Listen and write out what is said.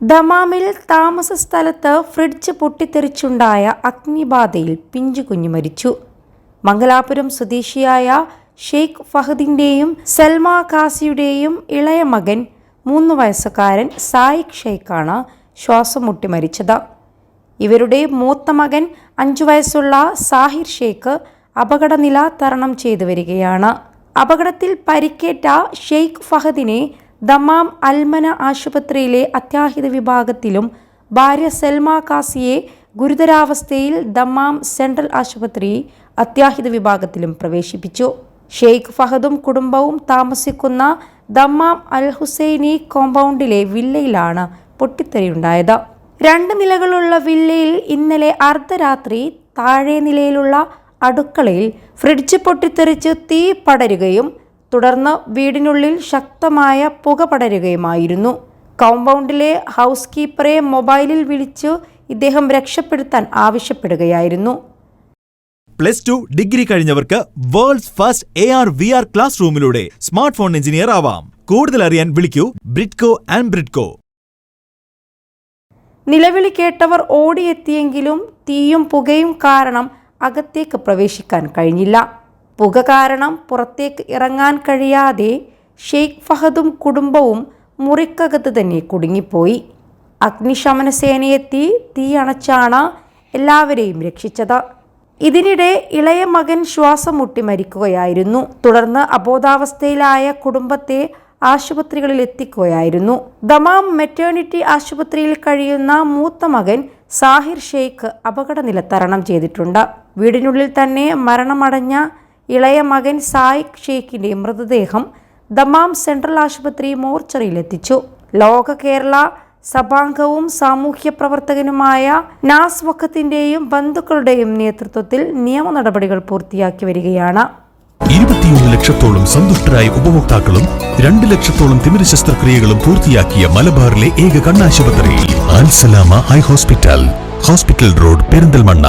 ദമാമിൽ താമസ സ്ഥലത്ത് ഫ്രിഡ്ജ് പൊട്ടിത്തെറിച്ചുണ്ടായ അഗ്നിബാധയിൽ പിഞ്ചുകുഞ്ഞു മരിച്ചു. മംഗലാപുരം സ്വദേശിയായ ഷെയ്ഖ് ഫഹദിന്റെയും സൽമ ഖാസിയുടെയും ഇളയ മകൻ മൂന്ന് വയസ്സുകാരൻ സായിഖ് ഷെയ്ഖാണ് ശ്വാസം മുട്ടി മരിച്ചത്. ഇവരുടെ മൂത്ത മകൻ അഞ്ചു വയസ്സുള്ള സാഹിർ ഷെയ്ഖ് അപകടനില തരണം ചെയ്തു വരികയാണ് അപകടത്തിൽ പരിക്കേറ്റ ഷെയ്ഖ് ഫഹദിനെ ദമാം അൽമന ആശുപത്രിയിലെ അത്യാഹിത വിഭാഗത്തിലും ഭാര്യ സെൽമ കാസിയെ ഗുരുതരാവസ്ഥയിൽ ദമാം സെൻട്രൽ ആശുപത്രി അത്യാഹിത വിഭാഗത്തിലും പ്രവേശിപ്പിച്ചു. ഷെയ്ഖ് ഫഹദും കുടുംബവും താമസിക്കുന്ന ദമ്മാം അൽ ഹുസൈനി കോമ്പൗണ്ടിലെ വില്ലയിലാണ് പൊട്ടിത്തെറിയുണ്ടായത്. രണ്ട് നിലകളുള്ള വില്ലയിൽ ഇന്നലെ അർദ്ധരാത്രി താഴെ നിലയിലുള്ള അടുക്കളയിൽ ഫ്രിഡ്ജ് പൊട്ടിത്തെറിച്ച് തീ പടരുകയും തുടർന്ന് വീടിനുള്ളിൽ ശക്തമായ പുക പടരുകയുമായിരുന്നു. കോമ്പൗണ്ടിലെ ഹൗസ് കീപ്പറെ മൊബൈലിൽ വിളിച്ച് ഇദ്ദേഹം രക്ഷപ്പെടുത്താൻ ആവശ്യപ്പെടുകയായിരുന്നു. Plus two degree കഴിഞ്ഞവർക്ക് world's first A R V R class റൂമിലൂടെ smart phone engineer ആവാം. കൂടുതൽ അറിയാൻ വിളിക്കൂ ബ്രിഡ്കോ ആൻഡ് ബ്രിഡ്കോ നിലവിളി കേട്ടവർ ഓടിയെത്തിയെങ്കിലും തീയും പുകയും കാരണം അകത്തേക്ക് പ്രവേശിക്കാൻ കഴിഞ്ഞില്ല. പുക കാരണം പുറത്തേക്ക് ഇറങ്ങാൻ കഴിയാതെ ഷെയ്ഖ് ഫഹദും കുടുംബവും മുറിക്കകത്ത് തന്നെ കുടുങ്ങിപ്പോയി. അഗ്നിശമന സേനയെത്തി തീ അണച്ചാണ് എല്ലാവരെയും രക്ഷിച്ചത്. ഇതിനിടെ ഇളയ മകൻ ശ്വാസം മുട്ടി മരിക്കുകയായിരുന്നു. തുടർന്ന് അബോധാവസ്ഥയിലായ കുടുംബത്തെ ആശുപത്രികളിൽ എത്തിക്കുകയായിരുന്നു. ദമാം മെറ്റേണിറ്റി ആശുപത്രിയിൽ കഴിയുന്ന മൂത്ത മകൻ സാഹിർ ഷെയ്ഖ് അപകടനില തരണം ചെയ്തിട്ടുണ്ട്. വീടിനുള്ളിൽ തന്നെ മരണമടഞ്ഞ ഇളയ മകൻ സായിഖ് ഷെയ്ഖിന്റെ മൃതദേഹം ദമാം സെൻട്രൽ ആശുപത്രി മോർച്ചറിയിലെത്തിച്ചു ലോക കേരള സഭാംഗവും സാമൂഹ്യ പ്രവർത്തകനുമായ നാസ് വക്കത്തിന്റെയും ബന്ധുക്കളുടെയും നേതൃത്വത്തിൽ നിയമ നടപടികൾ പൂർത്തിയാക്കി വരികയാണ്. ഇരുപത്തിയൊന്ന് ലക്ഷത്തോളം സന്തുഷ്ടരായ ഉപഭോക്താക്കളും രണ്ട് ലക്ഷത്തോളം തിമിര ശസ്ത്രക്രിയകളും പൂർത്തിയാക്കിയ മലബാറിലെ ഏക കണ്ണാശുപത്രി ആൽസലാമ ഹൈ ഹോസ്പിറ്റൽ. Hospital road Perinthalmanna.